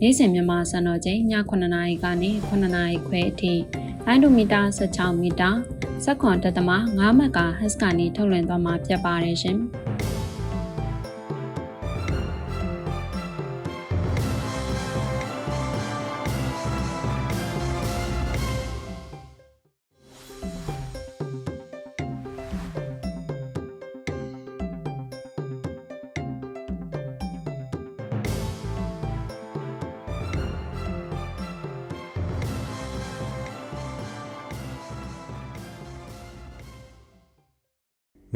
နေ့စဉ်မြန်မာစံတော်ချိန်ည9:00နာရီကနေ9:00နာရီခွဲအထိလိုင်းဒိုမီတာ16မီတာစက်ခွန်တက်သမ9မက်ကဟက်စ်ကနေထုတ်လွှင့်သွားမှာဖြစ်ပါတယ်ရှင်။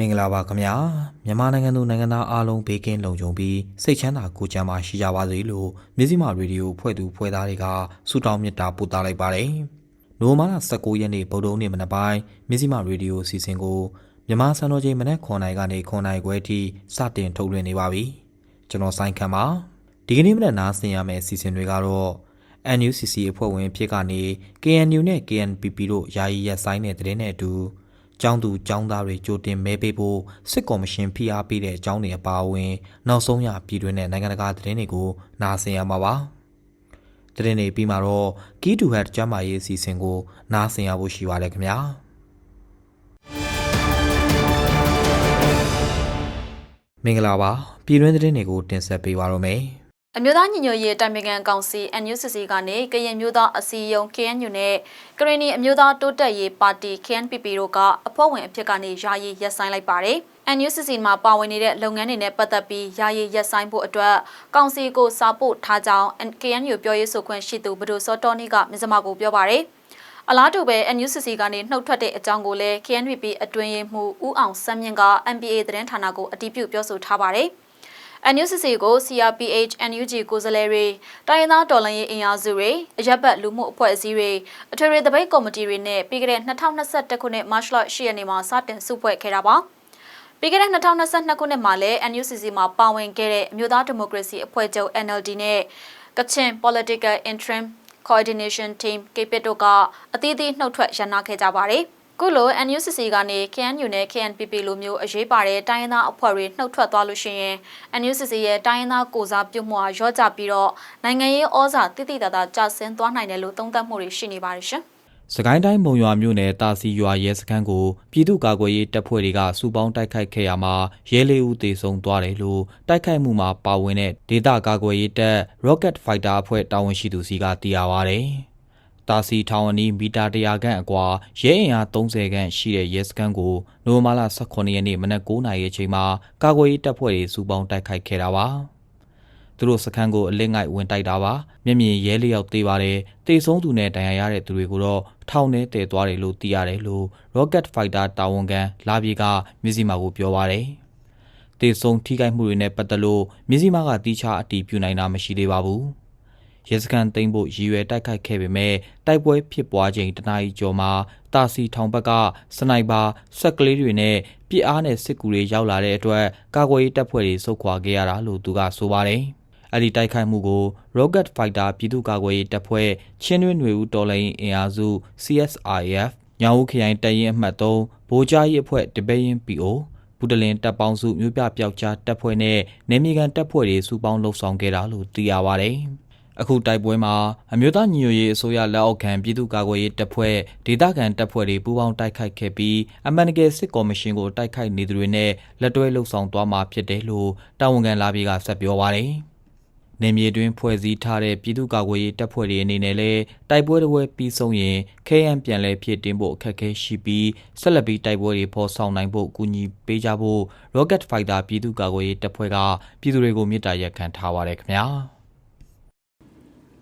မင်္ဂလာပါခင်ဗျာမြန်မာနိုင်ငံသူနိုင်ငံသားအားလုံးဘေးကင်းလုံခြုံပြီးစိတ်ချမ်းသာကိုယ်ကျန်းမာရှိကြပါစေလို့မြစည်းမရေဒီယိုဖွဲ့သူဖွဲ့သားတွေကဆုတောင်းမေတ္တာပို့သလိုက်ပါတယ်နိုဝင်ဘာလ19ရက်နေ့ဗုဒ္ဓဟူးနေ့မနက်ပိုင်းမြစည်းမရေဒီယိုအစီအစဉ်ကိုမြန်မာစံတော်ချိန်မနက်9:00နာရီကနေ9:00နာရီခွဲအထိစတင်ထုတ်လွှင့်နေပါပြီကျွန်တော်ဆိုင်ခံပါဒီကနေ့မနက်နားဆင်ရမယ့်အစီအစဉ်တွေကတော့ NUCC အဖွဲ့ဝင်ဖြစ်ကနေ KNU နဲ့ KNPP တို့ယာယီရပ်ဆိုင်းတဲ့တဲ့နဲ့အတူ ကျောင်းသူကျောင်းသားတွေကြိုတင်မဲပေးဖို့စစ်ကော်မရှင်ဖိအားပေးတဲ့အကြောင်းတွေအပါအဝင် နောက်ဆုံးရပြည်တွင်းနဲ့နိုင်ငံတကာသတင်းတွေကိုနားဆင်ရမှာပါ။သတင်းတွေပြီးမှာတော့ Key to Head ကျမ်းမာရေးအစီအစဉ်ကိုနားဆင်ရဖို့ရှိပါတယ်ခင်ဗျာ။မင်္ဂလာပါပြည်တွင်းသတင်းတွေကိုတင်ဆက်ပေးပါရမယ်။ အမျိုးသားညီညွတ်ရေးတိုင်ပင်ခံကောင်စီ NUCC ကနေကရင်မျိုးသားအစည်းအရုံး KNU နဲ့ကရင်နီအမျိုးသားတိုးတက်ရေးပါတီ KNPP တို့ကအဖွဲ့ဝင်အဖြစ်ကနေယာယီရပ်ဆိုင်းလိုက်ပါတယ်။ NUCC မှာပါဝင်နေတဲ့လုပ်ငန်းတွေနဲ့ပတ်သက်ပြီးယာယီရပ်ဆိုင်းဖို့အတွက်ကောင်စီကိုစာပို့ထားကြောင်း KNU ပြောရေးဆိုခွင့်ရှိသူဘဒိုစောတော်နီကမြစမကိုပြောပါတယ်။အလားတူပဲ NUCC ကနေနှုတ်ထွက်တဲ့အကြောင်းကိုလည်း KNPP အတွင်းရေးမှူးဦးအောင်စန်းမြင့်က MPA သတင်းဌာနကိုအတည်ပြုပြောဆိုထားပါတယ်။ NUCC ကို CRPH NUG ကိုယ်စားလှယ်တွေတိုင်းရင်းသားတော်လှန်ရေးအင်အားစုတွေအရက်ဘတ်လူမှုအဖွဲ့အစည်းတွေအထွေထွေတပိတ်ကော်မတီတွေနဲ့ပြီးခဲ့တဲ့2021ခုနှစ်မတ်လ10ရက်နေ့မှာစတင်စုဖွဲ့ခဲ့တာပါပြီးခဲ့တဲ့2022ခုနှစ်မှာလည်း NUCC မှာပါဝင်ခဲ့တဲ့အမျိုးသားဒီမိုကရေစီအဖွဲ့ချုပ် NLD နဲ့ကချင် Political Interim Coordination Team ကေပစ်တို့ကအသီးသီးနှုတ်ထွက်ရန်နာခဲ့ကြပါတယ်။ ခုလို NUCC ကနေ KNU နဲ့ KNPP လိုမျိုးအရေးပါတဲ့တိုင်းရင်းသားအဖွဲ့တွေနှုတ်ထွက်သွားလို့ရှိရင် NUCC ရဲ့တိုင်းရင်းသားကိုစားပြုမှုအားရော့ကျပြီးတော့နိုင်ငံရေးဩဇာတိတိတသာကျဆင်းသွားနိုင်တယ်လို့သုံးသပ်မှုတွေရှိနေပါတယ်ရှင်။စကိုင်းတိုင်းမုံရွာမြို့နယ်တာစီရွာရဲစခန်းကိုပြည်သူ့ကာကွယ်ရေးတပ်ဖွဲ့တွေကစူပေါင်းတိုက်ခိုက်ခဲ့ရမှာရဲလေးဦးသေဆုံးသွားတယ်လို့တိုက်ခိုက်မှုမှာပါဝင်တဲ့ဒေသကာကွယ်ရေးတပ် Rocket Fighter အဖွဲ့တာဝန်ရှိသူစီကသိရပါဗျ။ တာစီထောင်အနီးမီတာ100ခန့်အကွာရဲအင်အား30ခန့်ရှိတဲ့ရဲစခန်းကိုနိုဝင်ဘာလ18ရက်နေ့မနက်9:00နာရီအချိန်မှာကာကွယ်ရေးတပ်ဖွဲ့တွေစူပေါင်းတိုက်ခိုက်ခဲ့တာပါ။သူတို့စခန်းကိုအလစ်ငိုက်ဝင်တိုက်တာပါမျက်မြင်ရဲလျောက်သေးပါတယ်တေဆုံးသူနဲ့ဒဏ်ရာရတဲ့သူတွေကိုတော့ထောင်ထဲတည်သွားတယ်လို့သိရတယ်လို့ Rocket Fighter တာဝန်ခံလာပြေကမြစည်းမာကိုပြောပါတယ်တေဆုံးထိခိုက်မှုတွေနဲ့ပတ်သက်လို့မြစည်းမာကတီးခြားအတီးပြုနိုင်တာမရှိသေးပါဘူး။ ရဲစခန်းသိမ်းဖို့ရည်ရွယ်တိုက်ခိုက်ခဲ့ပေမဲ့တိုက်ပွဲဖြစ်ပွားချိန်တနာရီကျော်မှာတာစီထောင်ဘက်ကစနိုက်ပါဆက်ကလေးတွေနဲ့ပြစ်အားနဲ့စစ်ကူတွေရောက်လာတဲ့အတွက်ကာကွယ်ရေးတပ်ဖွဲ့တွေစုခွာခဲ့ရတာလို့သူကဆိုပါတယ်။အဲ့ဒီတိုက်ခိုက်မှုကို Rocket Fighter ပြည်သူ့ကာကွယ်ရေးတပ်ဖွဲ့ချင်းတွင်းတွေဦးတော်လိုင်းအင်အားစု CSRF ညောင်ဦးခရိုင်တရင်အမှတ်3ဗိုလ်ကြားရေးအဖွဲ့တပည့်ရင် PO ဘူတလင်တပ်ပေါင်းစုမြို့ပြပျောက်ကြားတပ်ဖွဲ့နဲ့နေမီကန်တပ်ဖွဲ့တွေစုပေါင်းလှုပ်ဆောင်ခဲ့တာလို့သိရပါဗျ။ အခုတိုက်ပွဲမှာအမျိုးသားညီညွတ်ရေးအစိုးရလက်အောက်ခံပြည်သူ့ကာကွယ်ရေးတပ်ဖွဲ့ဒေသခံတပ်ဖွဲ့တွေပူးပေါင်းတိုက်ခိုက်ခဲ့ပြီးအမှန်တကယ်စစ်ကော်မရှင်ကိုတိုက်ခိုက်နေသူတွေနဲ့လက်တွဲလှုပ်ဆောင်သွားမှာဖြစ်တယ်လို့တာဝန်ခံလာပြီးကဆက်ပြောပါတယ်။နေမြေတွင်ဖွဲ့စည်းထားတဲ့ပြည်သူ့ကာကွယ်ရေးတပ်ဖွဲ့တွေအနေနဲ့လည်းတိုက်ပွဲတွေပြီးဆုံးရင် KM ပြန်လည်ဖြစ်တင်ဖို့အခက်အခဲရှိပြီးဆက်လက်ပြီးတိုက်ပွဲတွေဖော်ဆောင်နိုင်ဖို့ကူညီပေးကြဖို့ Rocket Fighter ပြည်သူ့ကာကွယ်ရေးတပ်ဖွဲ့ကပြည်သူတွေကိုမေတ္တာရပ်ခံထားပါတယ်ခင်ဗျာ။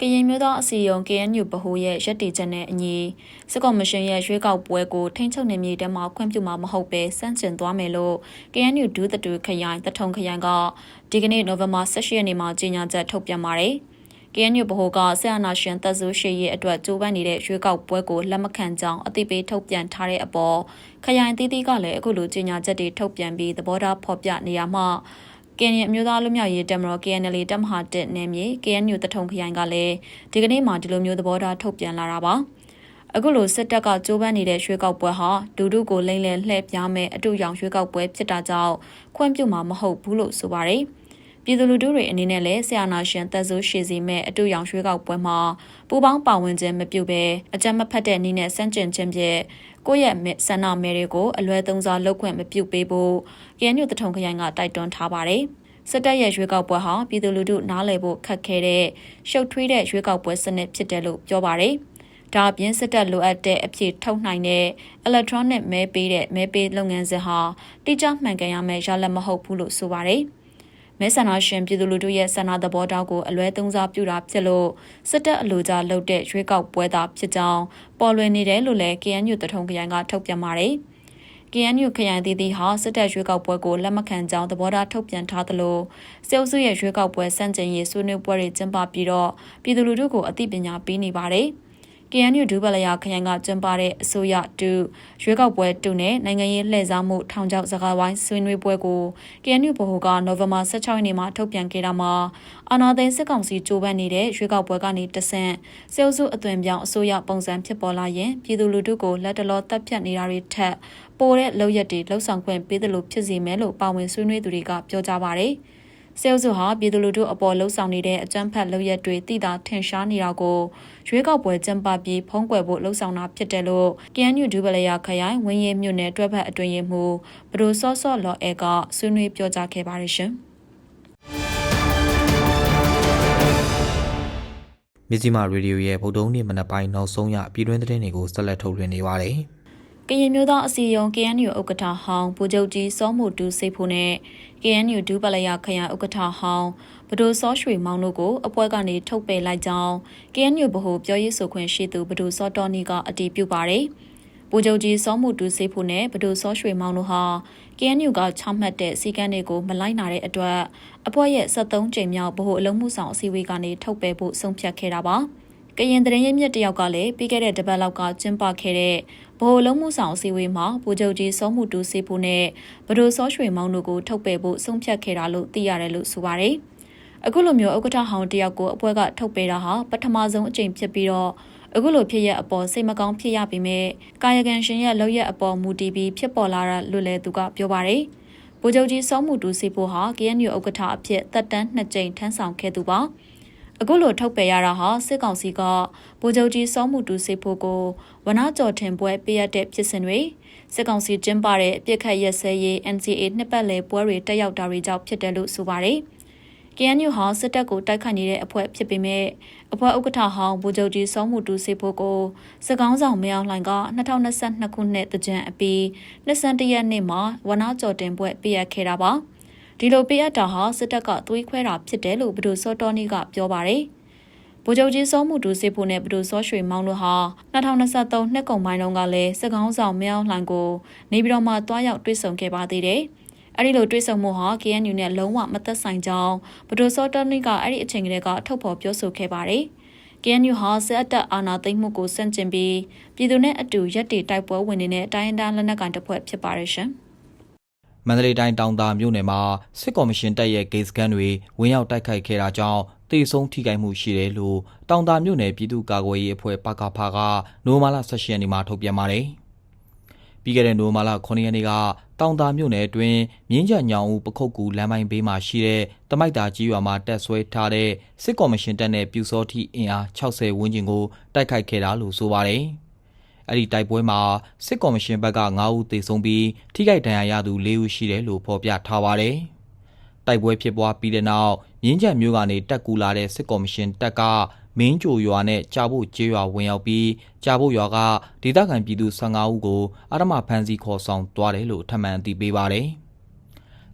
ကရင်မျိုးသားအစည်းအရုံး KNU ဗဟိုရဲ့ရက်တီချက်နဲ့အညီစစ်ကော်မရှင်ရဲ့ရွေးကောက်ပွဲကိုထိန်းချုပ်နေမြေတဲမှာခွင့်ပြုမှာမဟုတ်ပဲစန့်ကျင်သွားမယ်လို့ KNU ဒုသတူခရိုင်တထုံခရိုင်ကဒီကနေ့နိုဝင်ဘာ18ရက်နေ့မှာကြေညာချက်ထုတ်ပြန်ပါတယ်။ KNU ဗဟိုကဆရာနာရှင်တပ်စုရှိရေးအတွက်ကြိုးပမ်းနေတဲ့ရွေးကောက်ပွဲကိုလက်မခံကြောင်းအသိပေးထုတ်ပြန်ထားတဲ့အပေါ်ခရိုင်အသီးသီးကလည်းအခုလိုကြေညာချက်တွေထုတ်ပြန်ပြီးသဘောထားဖော်ပြနေရမှာ ကရင်အမျိုးသားလူမျိုးရေးတက်မတော် KNL တက်မဟာတက်နယ်မြေ KNU တထုံခရိုင်ကလည်းဒီကနေ့မှဒီလိုမျိုးသဘောထားထုတ်ပြန်လာတာပါအခုလိုစစ်တပ်ကကြိုးပမ်းနေတဲ့ရွှေကောက်ပွဲဟာဒူဒုကိုလိမ့်လည်လှည့်ပြားမဲ့အတူရောင်ရွှေကောက်ပွဲဖြစ်တာကြောင့်ခွင့်ပြုမှာမဟုတ်ဘူးလို့ဆိုပါတယ် ပြည်သူလူထုတွေအနေနဲ့လည်းဆရာနာရှင်တက်ဆိုးရှိစီမဲ့အတူရောင်ရွှေကောက်ပွဲမှာပူပေါင်းပါဝင်ခြင်းမပြုဘဲအကြမ်းမဖက်တဲ့နည်းနဲ့စန့်ကျင်ခြင်းဖြင့်ကိုယ့်ရဲ့ဆန္ဒမဲတွေကိုအလွဲသုံးစားလုပ်ခွင့်မပြုပေးဖို့ KNU တထုံခရိုင်ကတိုက်တွန်းထားပါတယ်။စစ်တပ်ရဲ့ရွေးကောက်ပွဲဟာပြည်သူလူထုနားလည်ဖို့ခက်ခဲတဲ့ရှုပ်ထွေးတဲ့ရွေးကောက်ပွဲစနစ်ဖြစ်တယ်လို့ပြောပါတယ်။ဒါအပြင်စစ်တပ်လိုအပ်တဲ့အဖြစ်ထုတ်နိုင်တဲ့ electronic မဲပေးတဲ့မဲပေးလုပ်ငန်းစဉ်ဟာတိကျမှန်ကန်ရမယ့်ရလဒ်မဟုတ်ဘူးလို့ဆိုပါတယ်။ မဲဆန္ဒရှင်ပြည်သူလူထုရဲ့ဆန္ဒသဘောထားကိုအလွဲသုံးစားပြုတာဖြစ်လို့စစ်တပ်အလိုကြလုပ်တဲ့ရွေးကောက်ပွဲသားဖြစ်ကြောင်းပေါ်လွင်နေတယ်လို့လည်း KNU တထုံခရိုင်ကထုတ်ပြန်ပါတယ်။ KNU ခရိုင်တည်တည်ဟာစစ်တပ်ရွေးကောက်ပွဲကိုလက်မခံကြောင်းသဘောထားထုတ်ပြန်ထားသလိုစေအုပ်စုရဲ့ရွေးကောက်ပွဲစန့်ကျင်ရေးဆွေးနွေးပွဲတွေကျင်းပပြီးတော့ပြည်သူလူထုကိုအသိပညာပေးနေပါတယ်။ KNU ဒူဘလယာခရိုင်ကကျင်းပတဲ့အစိုးရတူရွေးကောက်ပွဲတူနဲ့နိုင်ငံရေးလှည့်စားမှုထောင်ချောက်စကားဝိုင်းဆွေးနွေးပွဲကို KNU ဗဟိုကနိုဝင်ဘာ16ရက်နေ့မှာထုတ်ပြန်ခဲ့တာမှာအာဏာသိမ်းစစ်ကောင်စီကြိုးပမ်းနေတဲ့ရွေးကောက်ပွဲကနေတဆင့်စေအုပ်စုအသွင်ပြောင်းအစိုးရပုံစံဖြစ်ပေါ်လာရင်ပြည်သူလူထုကိုလက်တလောတပ်ဖြတ်နေတာတွေထက်ပိုတဲ့လောက်ရက်တွေလှုပ်ဆောင်ခွင့်ပေးတယ်လို့ဖြစ်စီမယ်လို့ပါဝင်ဆွေးနွေးသူတွေကပြောကြားပါတယ်။ စေအုပ်စုဟာပြည်သူလူထုအပေါ်လှုံ့ဆော်နေတဲ့အကြမ်းဖက်လုပ်ရက်တွေတိတာထင်ရှားနေတာကိုရွေးကောက်ပွဲကျင်းပပြီးဖုံးကွယ်ဖို့လှုံ့ဆော်တာဖြစ်တယ်လို့ KNU ဒူဘလယာခရိုင်ဝင်းရဲမြို့နယ်တွဲဖက်အတွင်ရေးမှူးဘဒိုစောစောလော်အဲကဆွေးနွေးပြောကြားခဲ့ပါတယ်ရှင်မြစီမာရေဒီယိုရဲ့ဗုဒ္ဓဟူးနေ့မနက်ပိုင်းနောက်ဆုံးရပြည်တွင်းသတင်းတွေကိုဆက်လက်ထုတ်လွှင့်နေပါတယ်။ ကရင်မျိုးသားအစည်းအရုံး KNU ဥက္ကဋ္ဌဟောင်းဗိုလ်ချုပ်ကြီးစောမှုတူစိတ်ဖို့နဲ့ KNU ဒူးပလယာခရိုင်ဥက္ကဋ္ဌဟောင်းဘဒိုစောရွှေမောင်တို့ကိုအဖွဲ့ကနေထုတ်ပယ်လိုက်ကြောင်း KNU ဗဟိုပြောရေးဆိုခွင့်ရှိသူဘဒိုစောတော်နီကအတည်ပြုပါတယ်။ဗိုလ်ချုပ်ကြီးစောမှုတူစိတ်ဖို့နဲ့ဘဒိုစောရွှေမောင်တို့ဟာ KNU ကချမှတ်တဲ့စီကံတွေကိုမလိုက်နိုင်တဲ့အတွက်အဖွဲ့ရဲ့73ကြိမ်မြောက်ဗဟိုအလုံးမှုဆောင်အစည်းအဝေးကနေထုတ်ပယ်ဖို့ဆုံးဖြတ်ခဲ့တာပါ။ ကရင်တရင်ရမြစ်တယောက်ကလည်းပြီးခဲ့တဲ့တပတ်လောက်ကကျင်းပခဲ့တဲ့ဗဟိုလုံးမှုဆောင်အစည်းအဝေးမှာဗိုလ်ချုပ်ကြီးစောမှုတူစေဖို့နဲ့ဗဒိုစောရွှေမောင်တို့ကိုထုတ်ပယ်ဖို့ဆုံးဖြတ်ခဲ့တာလို့သိရတယ်လို့ဆိုပါတယ်။အခုလိုမျိုးဥက္ကဋ္ဌဟောင်းတယောက်ကိုအဖွဲ့ကထုတ်ပယ်တာဟာပထမဆုံးအကြိမ်ဖြစ်ပြီးတော့အခုလိုဖြစ်ရအပေါ်စိတ်မကောင်းဖြစ်ရပေမဲ့ကာယကံရှင်ရဲ့လောက်ရအပေါ်မူတည်ပြီးဖြစ်ပေါ်လာတာလို့လည်းသူကပြောပါတယ်။ဗိုလ်ချုပ်ကြီးစောမှုတူစေဖို့ဟာ KNU ဥက္ကဋ္ဌအဖြစ်သက်တမ်းနှစ်ကြိမ်ထမ်းဆောင်ခဲ့သူပါ။ အခုလိုထုတ်ပယ်ရတာဟာစစ်ကောင်စီကဗိုလ်ချုပ်ကြီးစောမှုတူစေဖို့ကိုဝနာကြော်ထင်ပွဲပေးရတဲ့ဖြစ်စဉ်တွေစစ်ကောင်စီကျင်းပတဲ့အပြစ်ခတ်ရက်စဲရေး NCA နှစ်ပတ်လည်ပွဲတွေတက်ရောက်တာတွေကြောင့်ဖြစ်တယ်လို့ဆိုပါတယ်။ KNU ဟာစစ်တပ်ကိုတိုက်ခိုက်နေတဲ့အဖွဲ့ဖြစ်ပေမဲ့အဖွဲ့ဥက္ကဋ္ဌဟောင်းဗိုလ်ချုပ်ကြီးစောမှုတူစေဖို့ကိုစစ်ကောင်းဆောင်မယောင်လှိုင်က2022ခုနှစ်တကြံအပြီး22ရက်နေ့မှာဝနာကြော်တင်ပွဲပေးရခဲ့တာပါ။ ဒီလိုပေးအပ်တာဟာစစ်တပ်ကသွေးခွဲတာဖြစ်တယ်လို့ဘဒိုစောတော်နီကပြောပါတယ်။ဗိုလ်ချုပ်ကြီးစောမှုတူစစ်ဖို့နဲ့ဘဒိုစောရွှေမောင်တို့ဟာ2023နှစ်ကုန်ပိုင်းတုန်းကလည်းစစ်ကောင်းဆောင်မြောင်းလှန်ကိုနေပြည်တော်မှာတွားရောက်တွေ့ဆုံခဲ့ပါသေးတယ်။အဲဒီလိုတွေ့ဆုံမှုဟာ KNU နဲ့လုံးဝမသက်ဆိုင်ကြောင်းဘဒိုစောတော်နီကအဲ့ဒီအချိန်ကလေးကထုတ်ဖော်ပြောဆိုခဲ့ပါတယ်။ KNU ဟာစစ်အတပ်အာဏာသိမ်းမှုကိုစန့်ကျင်ပြီးပြည်သူနဲ့အတူရက်တီတိုက်ပွဲဝင်နေတဲ့တိုင်းဒေသလက်နက်ကန်တပ်ဖွဲ့ဖြစ်ပါတယ်ရှင်။ မန္တလေးတိုင်းတောင်သာမြို့နယ်မှာစစ်ကော်မရှင်တပ်ရဲ့ဂိတ်စခန်းတွေဝင်ရောက်တိုက်ခိုက်ခဲ့တာကြောင့်တေဆုံးထိခိုက်မှုရှိတယ်လို့တောင်သာမြို့နယ်ပြည်သူ့ကာကွယ်ရေးအဖွဲ့ပကဖကနိုမာလာ16ရက်နေ့မှာထုတ်ပြန်ပါတယ်။ပြီးခဲ့တဲ့နိုမာလာ9ရက်နေ့ကတောင်သာမြို့နယ်အတွင်းမြင်းကြညောင်ဦးပခုတ်ကူလမ်းပိုင်းဘေးမှာရှိတဲ့တမိုက်တာကြီးရွာမှာတက်ဆွဲထားတဲ့စစ်ကော်မရှင်တပ်နဲ့ပြူစောတိအင်အား60ဝန်းကျင်ကိုတိုက်ခိုက်ခဲ့တာလို့ဆိုပါတယ်။ အဲ့ဒီတိုက်ပွဲမှာစစ်ကော်မရှင်ဘက်က9ဦးသေဆုံးပြီးထိခိုက်ဒဏ်ရာရသူ4ဦးရှိတယ်လို့ဖော်ပြထားပါတယ်။တိုက်ပွဲဖြစ်ပွားပြီးတဲ့နောက်မြင်းကြံမျိုးကနေတက်ကူလာတဲ့စစ်ကော်မရှင်တပ်ကမင်းကြိုရွာနဲ့ကြာဖို့ကျေးရွာဝင်ရောက်ပြီးကြာဖို့ရွာကဒေသခံပြည်သူ15ဦးကိုအာရမဖမ်းဆီးခေါ်ဆောင်သွားတယ်လို့ထပ်မံသိပေးပါတယ်။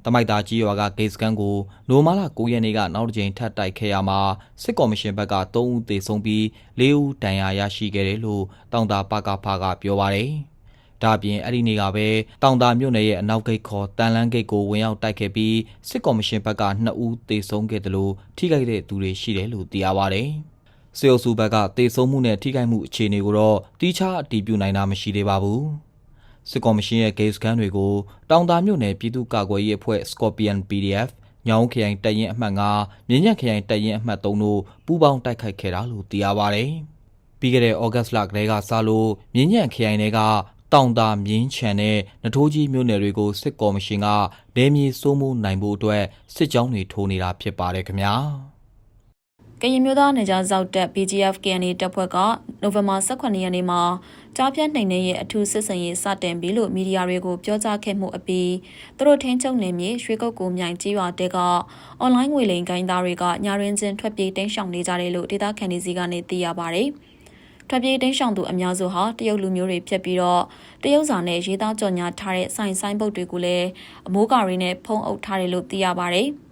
တမိုက်သားကြီးရွာကဂိတ်စကန်ကိုနိုမာလာ9ရက်နေ့ကနောက်တစ်ကြိမ်ထပ်တိုက်ခဲ့ရမှာစစ်ကော်မရှင်ဘက်က3ဦးသေဆုံးပြီး4ဦးဒဏ်ရာရရှိခဲ့တယ်လို့တောင်တာပကဖကပြောပါတယ်။ဒါအပြင်အဲ့ဒီနေ့ကပဲတောင်တာမြို့နယ်ရဲ့အနောက်ဂိတ်ခေါ်တန်လန်းဂိတ်ကိုဝင်ရောက်တိုက်ခဲ့ပြီးစစ်ကော်မရှင်ဘက်က2ဦးသေဆုံးခဲ့တယ်လို့ထိခိုက်တဲ့သူတွေရှိတယ်လို့သိရပါတယ်။စေအုပ်စုဘက်ကသေဆုံးမှုနဲ့ထိခိုက်မှုအခြေအနေကိုတော့တိကျအတည်ပြုနိုင်တာမရှိသေးပါဘူး။ စစ်ကော်မရှင်ရဲ့ဂိတ်စခန်းတွေကိုတောင်တာမြို့နယ်ပြည်သူ့ကာကွယ်ရေးအဖွဲ့ Scorpion PDF ညောင်ခရိုင်တပ်ရင်အမှတ်9မြင်းညက်ခရိုင်တပ်ရင်အမှတ်3တို့ပူးပေါင်းတိုက်ခိုက်ခဲ့တာလို့သိရပါတယ်။ပြီးခဲ့တဲ့ဩဂတ်စ်လကတည်းကစလို့မြင်းညက်ခရိုင်တွေကတောင်တာမြင်းချံနဲ့နထိုးကြီးမြို့နယ်တွေကိုစစ်ကော်မရှင်ကဒဲမြေစိုးမိုးနိုင်ဖို့အတွက်စစ်ကြောင်းတွေထိုးနေတာဖြစ်ပါတယ်ခင်ဗျာ။ကရင်မျိုးသားနေကြဇောက်တက် BGF KNA တပ်ဖွဲ့ကနိုဝင်ဘာ18ရက်နေ့မှာ ကြားပြတ်နှိမ်နှင်းရဲ့အထူးစစ်စင်ရေးစတင်ပြီလို့မီဒီယာတွေကိုပြောကြားခဲ့မှုအပြီးသူတို့ထင်းချုပ်နေမြေရွှေကုတ်ကိုမြိုင်ကြီးရွာတဲကအွန်လိုင်းငွေလိမ်ကိုင်းသားတွေကညာရင်းချင်းထွက်ပြေးတင်းရှောင်နေကြတယ်လို့ဒေတာခန်ဒီစီကနေသိရပါဗျ။ထွက်ပြေးတင်းရှောင်သူအများစုဟာတရုတ်လူမျိုးတွေဖြစ်ပြီးတော့တရုတ်စာနဲ့ရေးသားကြော်ညာထားတဲ့ဆိုင်ဆိုင်ပုတ်တွေကိုလည်းအမိုးကာရီနဲ့ဖုံးအုပ်ထားတယ်လို့သိရပါဗျ။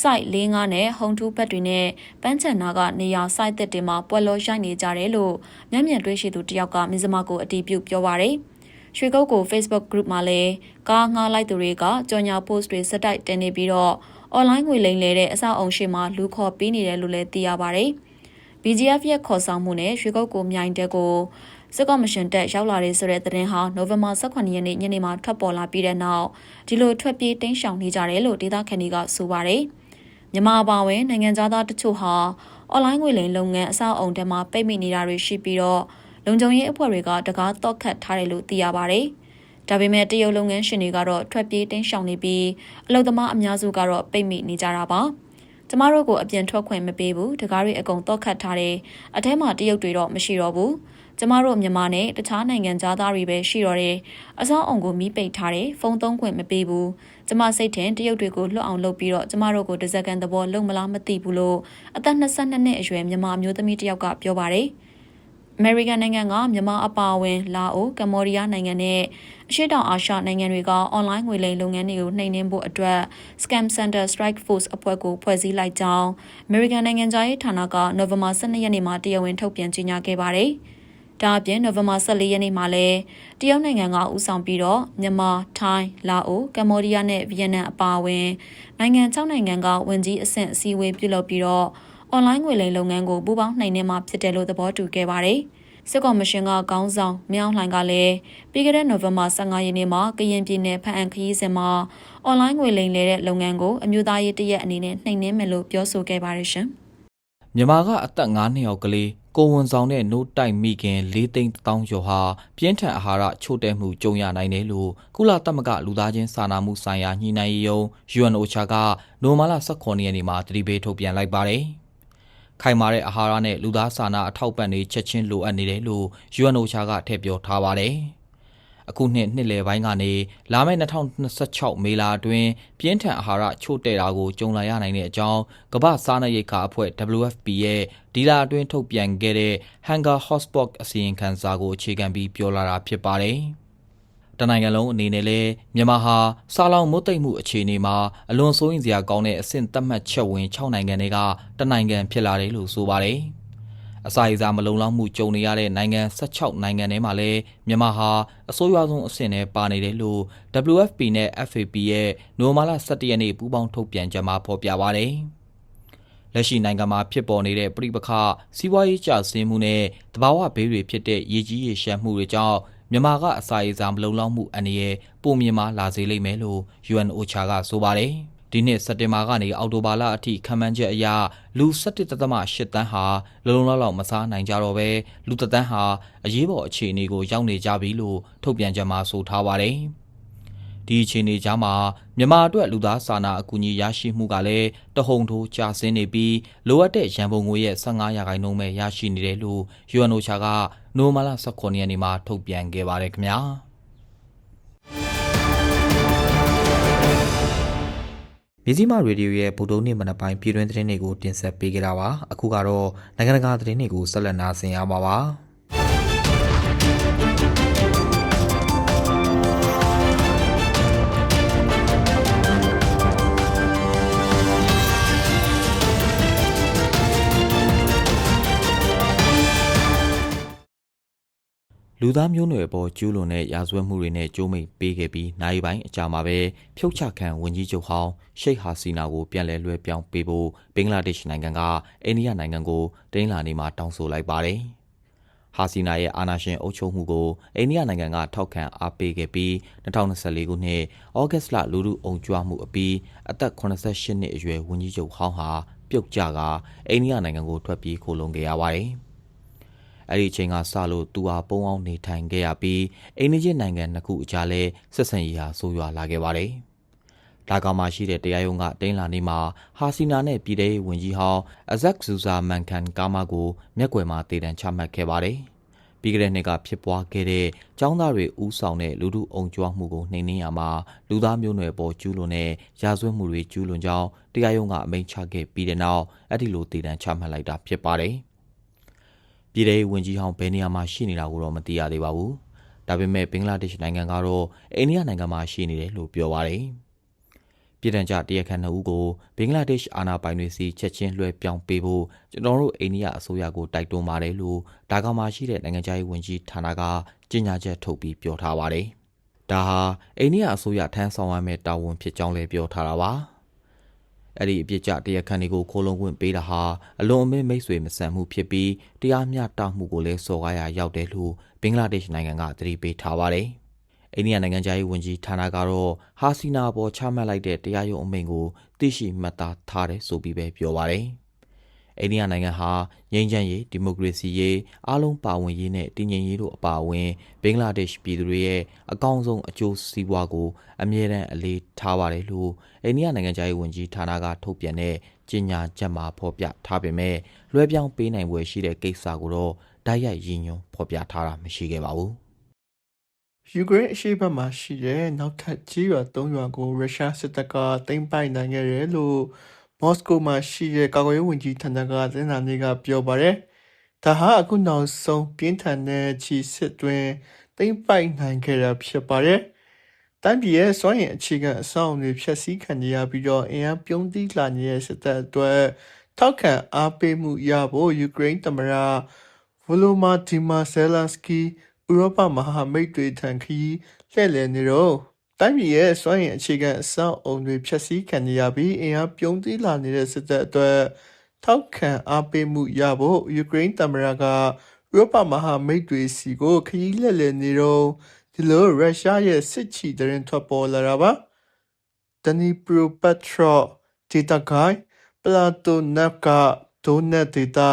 site ၄၅နဲ့ဟုံထူးဘက်တွေနဲ့ပန်းချန်နာကနေရာ site သစ်တွေမှာပွဲလောရိုက်နေကြတယ်လို့မျက်မြင်တွေ့ရှိသူတယောက်ကမြစမကိုအတီးပြုတ်ပြောပါရယ်ရွှေကုတ်ကို Facebook group မှာလည်းကားငှားလိုက်သူတွေကကြော်ညာ post တွေစက်တိုက်တင်နေပြီးတော့ online ငွေလိမ်လဲတဲ့အဆောက်အုံရှိမှာလူခေါ်ပေးနေတယ်လို့လည်းသိရပါရယ် BGF ရဲ့ခေါ်ဆောင်မှုနဲ့ရွှေကုတ်ကိုမြိုင်တဲ့ကိုစစ်ကော်မရှင်တက်ရောက်လာတဲ့ဆိုတဲ့သတင်းဟာနိုဝင်ဘာ18ရက်နေ့ညနေမှာထွက်ပေါ်လာပြီးတဲ့နောက်ဒီလိုထွက်ပြေးတင်းရှောင်နေကြတယ်လို့ဒေသခံတွေကဆိုပါတယ်။ မြန်မာပါဝင်နိုင်ငံသားတချို့ဟာအွန်လိုင်းငွေလိမ်လုပ်ငန်းအဆောက်အုံထဲမှာပိတ်မိနေတာတွေရှိပြီးတော့လုံခြုံရေးအဖွဲ့တွေကတကားတော့ခတ်ထားတယ်လို့သိရပါတယ်။ဒါပေမဲ့တရုတ်လုပ်ငန်းရှင်တွေကတော့ထွက်ပြေးတင်းရှောင်နေပြီးအလုပ်သမားအများစုကတော့ပိတ်မိနေကြတာပါ။ကျမတို့ကိုအပြင်ထွက်ခွင့်မပေးဘူးတကားတွေအကုန်တော့ခတ်ထားတယ်အထဲမှာတရုတ်တွေတော့မရှိတော့ဘူးကျမတို့မြန်မာနဲ့တခြားနိုင်ငံသားတွေပဲရှိတော့တယ်အဆောင်အောင်ကိုမီးပိတ်ထားတယ်ဖုန်းသုံးခွင့်မပေးဘူး ကျမစိတ်ထင်တရုတ်တွေကိုလွတ်အောင်လုပ်ပြီးတော့ကျမတို့ကိုတစ်စက္ကန့်သဘောလုံမလားမသိဘူးလို့အသက်22နှစ်အရွယ်မြန်မာအမျိုးသမီးတစ်ယောက်ကပြောပါတယ်အမေရိကန်နိုင်ငံကမြန်မာအပါအဝင်လာအိုကမ္ဘောဒီးယားနိုင်ငံနဲ့အရှေ့တောင်အာရှနိုင်ငံတွေကအွန်လိုင်းငွေလိမ်လုပ်ငန်းတွေကိုနှိမ်နင်းဖို့အတွက် Scam Center Strike Force အဖွဲ့ကိုဖွဲ့စည်းလိုက်ကြောင်းအမေရိကန်နိုင်ငံသားရေးဌာနကနိုဝင်ဘာ12ရက်နေ့မှာတရားဝင်ထုတ်ပြန်ကြေညာခဲ့ပါတယ်။ ဒါအပြင်နိုဝင်ဘာ14ရက်နေ့မှာလည်းတရုတ်နိုင်ငံကဦးဆောင်ပြီးတော့မြန်မာ၊ထိုင်း၊လာအို၊ကမ္ဘောဒီးယားနဲ့ဗီယက်နမ်အပါအဝင်နိုင်ငံ6နိုင်ငံကဝန်ကြီးအဆင့်အစည်းအဝေးပြုလုပ်ပြီးတော့အွန်လိုင်းငွေလိမ်လုပ်ငန်းကိုပူးပေါင်းနှိမ်နင်းမှဖြစ်တယ်လို့သဘောတူခဲ့ပါတယ်။စစ်ကော်မရှင်ကခေါင်းဆောင်မြောင်းလှိုင်ကလည်းပြီးခဲ့တဲ့နိုဝင်ဘာ15ရက်နေ့မှာကရင်ပြည်နယ်ဖအံခရီးစဉ်မှာအွန်လိုင်းငွေလိမ်လဲတဲ့လုပ်ငန်းကိုအမျိုးသားရေးတရက်အနေနဲ့နှိမ်နင်းမယ်လို့ပြောဆိုခဲ့ပါတယ်ရှင်။မြန်မာကအသက်9နှစ်အောက်ကလေး ကိုဝန်ဆောင်တဲ့နို့တိုက်မိခင်၄သိန်းတောင်းကျော်ဟာပြင်းထန်အာဟာရချို့တဲ့မှုကြုံရနိုင်တယ်လို့ကုလသမဂ္ဂလူသားချင်းစာနာမှုဆိုင်ရာညှိနှိုင်းရေးယုံ UNOCHA ကနိုမာလာ18ရက်နေ့မှာတတိပေးထုတ်ပြန်လိုက်ပါတယ်။ခိုင်မာတဲ့အာဟာရနဲ့လူသားစာနာအထောက်ပံ့တွေချက်ချင်းလိုအပ်နေတယ်လို့ UNOCHA ကထည့်ပြောထားပါတယ်။ အခုနှစ်နှစ်လယ်ပိုင်းကနေလာမယ့်2026မေလအတွင်းပြင်းထန်အာဟာရချို့တဲ့တာကိုကြုံလာရနိုင်တဲ့အကြောင်းကမ္ဘာစားနပ်ရိက္ခာအဖွဲ့ WFP ရဲ့ဒီလာအတွင်းထုတ်ပြန်ခဲ့တဲ့ Hunger Hotspot အစီရင်ခံစာကိုအခြေခံပြီးပြောလာတာဖြစ်ပါတယ်။တနိုင်ငံလုံးအနေနဲ့လည်းမြန်မာဟာစာလောင်မုတ်သိမ့်မှုအခြေအနေမှာအလွန်စိုးရိမ်စရာကောင်းတဲ့အဆင့်သတ်မှတ်ချက်ဝင်6နိုင်ငံတွေကတနိုင်ငံဖြစ်လာတယ်လို့ဆိုပါတယ်။ အစာရေစာမလုံလောက်မှုကြုံနေရတဲ့နိုင်ငံ16နိုင်ငံထဲမှာလည်းမြန်မာဟာအဆိုးရွားဆုံးအဆင့်နဲ့ပါနေတယ်လို့ WFP နဲ့ FAP ရဲ့နိုမာလာ17ရက်နေ့ပူးပေါင်းထုတ်ပြန်ကြမှာဖော်ပြပါရတယ်။လက်ရှိနိုင်ငံမှာဖြစ်ပေါ်နေတဲ့ပြိပခစီးပွားရေးကျဆင်းမှုနဲ့တဘာဝဘေးတွေဖြစ်တဲ့ရေကြီးရေရှမ်းမှုတွေကြောင့်မြန်မာကအစာရေစာမလုံလောက်မှုအနေနဲ့ပုံမြင်မာလာစေလိမ့်မယ်လို့ UNOCHA ကဆိုပါတယ်။ ဒီနှစ်စက်တင်ဘာကနေအောက်တိုဘာလအထိခံမှန်းချက်အရလူ17.8တန်းဟာလုံလုံလောက်လောက်မစားနိုင်ကြတော့ပဲလူတသန်းဟာအရေးပေါ်အခြေအနေကိုရောက်နေကြပြီလို့ထုတ်ပြန်ချက်မှာဆိုထားပါတယ်။ဒီအခြေအနေကြားမှာမြန်မာအတွက်လူသားစာနာအကူအညီရရှိမှုကလည်းတဟုန်ထိုးကျဆင်းနေပြီးလိုအပ်တဲ့ရန်ပုံငွေရဲ့15ရာခိုင်နှုန်းပဲရရှိနေတယ်လို့ UNOCHA ကနိုမလာ18ရက်နေ့မှာထုတ်ပြန်ခဲ့ပါတယ်ခင်ဗျာ။ မြစည်းမရေဒီယိုရဲ့ဗုဒ္ဓနေ့မနက်ပိုင်းပြည်တွင်းသတင်းတွေကိုတင်ဆက်ပေးကြတာပါအခုကတော့နိုင်ငံတကာသတင်းတွေကိုဆက်လက်နားဆင်ရပါပါ လူလူသားမျိုးနွယ်ပေါ်ကျူးလွန်တဲ့ရာဇဝတ်မှုတွေနဲ့ကြိုးမိတ်ပေးခဲ့ပြီးနိုင်ပိုင်းအကြာမှာပဲဖြုတ်ချခံဝန်ကြီးချုပ်ဟောင်းရှိတ်ဟာစီနာကိုပြန်လည်လွှဲပြောင်းပေးဖို့ဘင်္ဂလားဒေ့ရှ်နိုင်ငံကအိန္ဒိယနိုင်ငံကိုတင်းလာနေမှာတောင်းဆိုလိုက်ပါတယ်။ဟာစီနာရဲ့အာဏာရှင်အုပ်ချုပ်မှုကိုအိန္ဒိယနိုင်ငံကထောက်ခံအားပေးခဲ့ပြီး2024ခုနှစ်ဩဂတ်စ်လလူထုအုံကြွမှုအပြီးအသက်88နှစ်အရွယ်ဝန်ကြီးချုပ်ဟောင်းဟာပြုတ်ကျကအိန္ဒိယနိုင်ငံကိုထွက်ပြေးခိုလုံခဲ့ရပါတယ်။ အဲ့ဒီအချိန်ကစလို့သူဟာပုံအောင်နေထိုင်ခဲ့ရပြီးအိန္ဒိယနိုင်ငံနှစ်ခုအကြားလဲဆက်ဆံရေးဟာဆိုးရွားလာခဲ့ပါတယ်။ဒါကောင်မှရှိတဲ့တရားရုံးကတင်းလာနေမှာဟာစီနာနဲ့ပြည်ထောင်ဝင်ကြီးဟောင်းအဇက်ဇူဇာမန်ကန်ကာမာကိုမျက်ကွယ်မှာတည်တံချမှတ်ခဲ့ပါတယ်။ပြီးကြတဲ့နှစ်ကဖြစ်ပွားခဲ့တဲ့ចောင်းသားတွေဥဆောင်တဲ့လူထုအုံကြွမှုကိုနှိမ်နင်းရမှာလူသားမျိုးနွယ်ပေါ်ကျူးလွန်တဲ့ရာဇဝတ်မှုတွေကျူးလွန်ကြောင်းတရားရုံးကအမိန့်ချခဲ့ပြီးတဲ့နောက်အဲ့ဒီလိုတည်တံချမှတ်လိုက်တာဖြစ်ပါတယ်။ ပြည်ထောင်ဝင်ကြီးဟောင်းဘယ်နေရာမှာရှိနေတာကိုတော့မသိရသေးပါဘူး။ဒါပေမဲ့ဘင်္ဂလားဒေ့ရှ်နိုင်ငံကတော့အိန္ဒိယနိုင်ငံမှာရှိနေတယ်လို့ပြောပါတယ်။ပြည်ထံကြတရားခံနှစ်ဦးကိုဘင်္ဂလားဒေ့ရှ်အာဏာပိုင်တွေစီချက်ချင်းလွှဲပြောင်းပေးဖို့ကျွန်တော်တို့အိန္ဒိယအစိုးရကိုတိုက်တွန်းပါတယ်လို့ဒါကောင်မှရှိတဲ့နိုင်ငံခြားရေးဝန်ကြီးဌာနကကြေညာချက်ထုတ်ပြီးပြောထားပါတယ်။ဒါဟာအိန္ဒိယအစိုးရထမ်းဆောင်ရမယ့်တာဝန်ဖြစ်ကြောင်းလည်းပြောထားတာပါ။ အဲ့ဒီအပြစ်ကြတရားခံတွေကိုခိုးလုံခွင့်ပေးတာဟာအလွန်အမင်းမိတ်ဆွေမဆန်မှုဖြစ်ပြီးတရားမျှတမှုကိုလည်းစော်ကားရရောက်တယ်လို့ဘင်္ဂလားဒေ့ရှ်နိုင်ငံကသတိပေးထားပါတယ်။အိန္ဒိယနိုင်ငံသားရေးဝန်ကြီးဌာနကတော့ဟာစီနာပေါ်ချမှတ်လိုက်တဲ့တရားရုံးအမိန့်ကိုသိရှိမှတ်သားထားတယ်ဆိုပြီးပဲပြောပါတယ်။ အိန္ဒိယနိုင်ငံဟာငြိမ်းချမ်းရေးဒီမိုကရေစီရေးအားလုံးပါဝင်ရေးနဲ့တည်ငြိမ်ရေးတို့အပါအဝင်ဘင်္ဂလားဒေ့ရှ်ပြည်သူတွေရဲ့အကောင်းဆုံးအကျိုးစီးပွားကိုအမြဲတမ်းအလေးထားပါတယ်လို့အိန္ဒိယနိုင်ငံသားရေးဝန်ကြီးဌာနကထုတ်ပြန်တဲ့ကြေညာချက်မှာဖော်ပြထားပေမဲ့လွှဲပြောင်းပေးနိုင်ပွဲရှိတဲ့ကိစ္စကိုတော့ဓာတ်ရိုက်ရည်ညွှန်းဖော်ပြထားတာမရှိခဲ့ပါဘူးယူကရိန်းအရှေ့ဘက်မှာရှိတဲ့နောက်ထပ်ကြီးရွာ၃ရွာကိုရုရှားစစ်တပ်ကသိမ်းပိုက်နိုင်ခဲ့တယ်လို့ မော်စကိုမှာရှိတဲ့ကာကွယ်ရေးဝန်ကြီးဌာနကသတင်းစာတွေကပြောပါတယ်။ဒါဟာအခုနောက်ဆုံးပြင်းထန်တဲ့ချီစစ်တွင်သိမ်းပိုက်နိုင်ခဲ့တာဖြစ်ပါတယ်။တမ်ပြည်ရဲ့စွမ်းရည်အခြေခံအဆောက်အအုံတွေဖျက်ဆီးခံရပြီးတော့အင်အားပြုံးတိလာနေတဲ့စစ်တပ်အတွက်ထောက်ခံအားပေးမှုရဖို့ယူကရိန်းသမ္မတဗလိုမာဒီမာဇယ်လန်စကီဥရောပမဟာမိတ်တွေထံခရီးလှည့်လည်နေတော့ တိုင်းပြည်ရဲ့စွမ်းရည်အခြေခံအဆောက်အုံတွေဖျက်ဆီးခံရပြီးအင်အားပြုံးသီးလာနေတဲ့စစ်တပ်အတွက်ထောက်ခံအားပေးမှုရဖို့ယူကရိန်းသမ္မတကဥရောပမဟာမိတ်တွေစီကိုခရီးလှည့်လည်နေတော့ဒီလိုရုရှားရဲ့စစ်ချီတရင်ထွက်ပေါ်လာတာပါဒနီပရိုပက်ထရောဒေတာဂိုင်ပလာတိုနပ်ကဒိုနက်ဒေတာ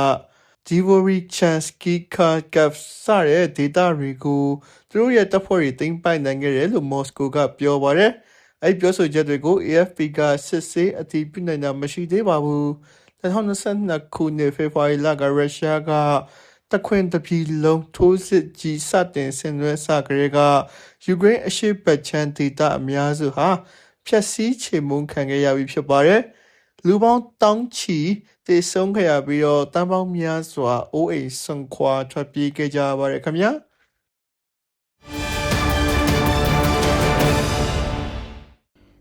ဂျီဗိုရီချန်စကီကာကပ်စတဲ့ဒေတာတွေကိုသူတို့ရဲ့တပ်ဖွဲ့တွေသိမ်းပိုက်နိုင်ခဲ့တယ်လို့မော်စကိုကပြောပါတယ်။အဲ့ပြောဆိုချက်တွေကို AFP ကစစ်ဆေးအတည်ပြုနိုင်တာမရှိသေးပါဘူး။2022ခုနှစ်ဖေဖော်ဝါရီလကရုရှားကတခွင်တပြည်လုံးထိုးစစ်ကြီးစတင်ဆင်နွှဲစကလေးကယူကရိန်းအရှေ့ဘက်ခြမ်းဒေသအများစုဟာဖျက်ဆီးချေမှုန်းခံခဲ့ရပြီဖြစ်ပါတယ်။လူပေါင်းတောင်းချီ တည်ဆုံးခဲ့ရပြီးတော့တန်ပေါင်းများစွာအိုးအိမ်ဆွန်ခွာထွက်ပြေးခဲ့ကြပါတယ်ခင်ဗျာ။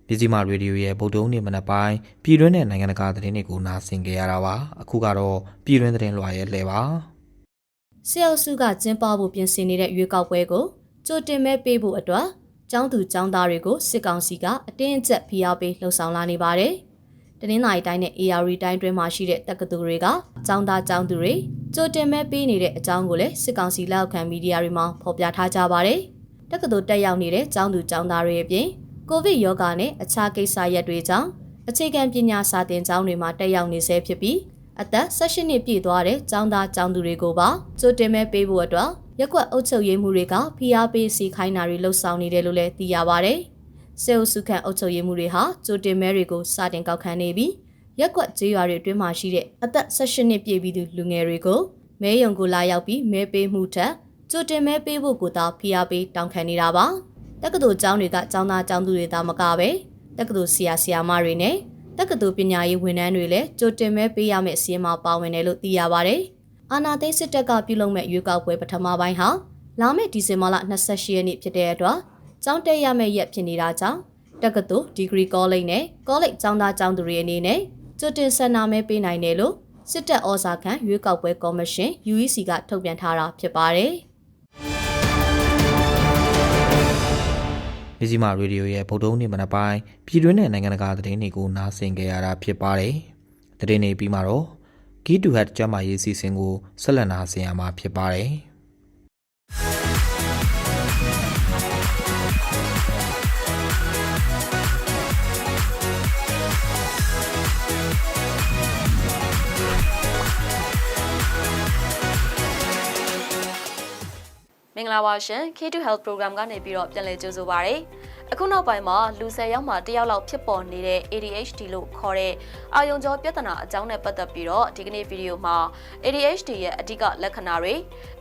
ဒီစီမာရေဒီယိုရဲ့ဗုဒ္ဓဦးနေ့မနက်ပိုင်းပြည်တွင်းနဲ့နိုင်ငံတကာသတင်းတွေကိုနားဆင်ကြရတာပါအခုကတော့ပြည်တွင်းသတင်းလွှာရဲ့လှည့်ပါဆဲအုပ်စုကကျင်းပဖို့ပြင်ဆင်နေတဲ့ရွေးကောက်ပွဲကိုကြိုတင်မဲ့ပေးဖို့အတွက်ចောင်းသူចောင်းသားတွေကိုစစ်ကောင်စီကအတင်းအကျပ်ဖိအားပေးလှုံ့ဆော်လာနေပါတယ်။ တနင်္သာရီတိုင်းနဲ့ AR တိုင်းတွင်းမှာရှိတဲ့တက္ကသိုလ်တွေကကျောင်းသားကျောင်းသူတွေကြိုတင်မဲ့ပေးနေတဲ့အကြောင်းကိုလည်းစစ်ကောင်စီလက်အောက်ခံမီဒီယာတွေမှာဖော်ပြထားကြပါတယ်။တက္ကသိုလ်တက်ရောက်နေတဲ့ကျောင်းသူကျောင်းသားတွေအပြင်ကိုဗစ်ရောဂါနဲ့အခြားကိစ္စရပ်တွေကြောင့်အခြေခံပညာစာသင်ကျောင်းတွေမှာတက်ရောက်နေဆဲဖြစ်ပြီးအသက်16နှစ်ပြည့်သွားတဲ့ကျောင်းသားကျောင်းသူတွေကိုပါကြိုတင်မဲ့ပေးဖို့အတွက်ရက်ကွက်အုပ်ချုပ်ရေးမှုတွေကဖိအားပေးစီခိုင်းတာတွေလှုပ်ဆောင်နေတယ်လို့လည်းသိရပါဗျ။ စေအုပ်စုခန့်အုပ်ချုပ်ရေးမှုတွေဟာကြိုတင်မဲတွေကိုစတင်ကောက်ခံနေပြီးရက်ကွက်ကျေးရွာတွေအတွင်းမှာရှိတဲ့အသက်16နှစ်ပြည့်ပြီးသူလူငယ်တွေကိုမဲယုံကိုလာရောက်ပြီးမဲပေးမှုထက်ကြိုတင်မဲပေးဖို့ကိုသာဖိအားပေးတောင်းခံနေတာပါ။တက္ကသိုလ်ကျောင်းတွေကကျောင်းသားကျောင်းသူတွေသာမကပဲတက္ကသိုလ်ဆရာဆရာမတွေနဲ့တက္ကသိုလ်ပညာရေးဝန်ထမ်းတွေလည်းကြိုတင်မဲ့ပေးရမယ့်အစည်းအဝေးမှာပါဝင်တယ်လို့သိရပါတယ်။အာနာသိန်းစစ်တပ်ကပြုလုပ်မဲ့ရွေးကောက်ပွဲပထမပိုင်းဟာလာမယ့်ဒီဇင်ဘာလ28ရက်နေ့ဖြစ်တဲ့အတွက် ကျောင်းတက်ရမယ့်ရက်ဖြစ်နေတာကြောင့်တက္ကသိုလ်ဒီဂရီကောလိပ်နဲ့ကောလိပ်ကျောင်းသားကျောင်းသူတွေအနေနဲ့ကျွတင်ဆန္ဒမဲပေးနိုင်တယ်လို့စစ်တပ်ဩဇာခံရွေးကောက်ပွဲကော်မရှင် UEC ကထုတ်ပြန်ထားတာဖြစ်ပါတယ်။မြစီမာရေဒီယိုရဲ့ဗုဒ္ဓဦးနေ့မနက်ပိုင်းပြည်တွင်းနဲ့နိုင်ငံတကာသတင်းတွေကိုနားဆင်ကြရတာဖြစ်ပါတယ်။သတင်းတွေပြီးမှတော့ Key to Head ကျမ်းမာရေးစီစဉ်ကိုဆက်လက်နားဆင်ရမှာဖြစ်ပါတယ်။ င်္ဂလာပါရှင် K2 Health Program ကနေပြီးတော့ပြန်လည်ကြိုဆိုပါရစေ။အခုနောက်ပိုင်းမှာလူ၁၀ယောက်မှတစ်ယောက်လောက်ဖြစ်ပေါ်နေတဲ့ ADHD လို့ခေါ်တဲ့အာယုံကြောပြဿနာအကြောင်းနဲ့ပတ်သက်ပြီးတော့ဒီကနေ့ဗီဒီယိုမှာ ADHD ရဲ့အဓိကလက္ခဏာတွေ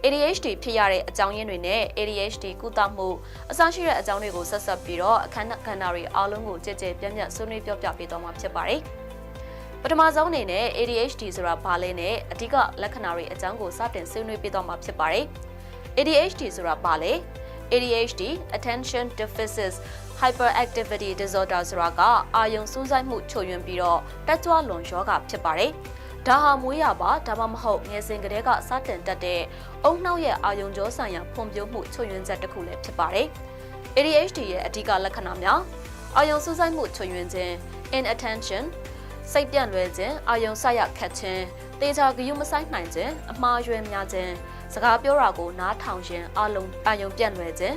ADHD ဖြစ်ရတဲ့အကြောင်းရင်းတွေနဲ့ ADHD ကုသမှုအစရှိတဲ့အကြောင်းတွေကိုဆက်ဆက်ပြီးတော့အခန်းကဏ္ဍတွေအားလုံးကိုကြည်ကြဲပြန့်ပြန့်ဆွေးနွေးပြောပြပေးသွားမှာဖြစ်ပါတယ်။ပထမဆုံးအနေနဲ့ ADHD ဆိုတာဘာလဲနဲ့အဓိကလက္ခဏာတွေအကြောင်းကိုစတင်ဆွေးနွေးပေးသွားမှာဖြစ်ပါတယ်။ ADHD ဆိုတာဘာလဲ ADHD Attention Deficit Hyperactivity Disorder ဆိုတာကအာယုံစူးစိုက်မှုချို့ယွင်းပြီးတော့တက်ကြွလွန်ရောဂါဖြစ်ပါတယ်။ဒါဟာမွေးရပါဒါမှမဟုတ်ငယ်စဉ်ကတည်းကစတင်တက်တဲ့အုံနှောက်ရဲ့အာယုံကြောဆိုင်ရာဖွံ့ဖြိုးမှုချို့ယွင်းချက်တစ်ခုလည်းဖြစ်ပါတယ်။ ADHD ရဲ့အဓိကလက္ခဏာများအာယုံစူးစိုက်မှုချို့ယွင်းခြင်း inattention စိတ်ပြန့်လွဲခြင်းအာယုံဆက်ရခတ်ခြင်းတေချာဂယုမဆိုင်နိုင်ခြင်းအမှားယွင်းများခြင်း စကားပြောတာကိုနားထောင်ခြင်းအလုံးအာယုံပြန့်လွဲခြင်း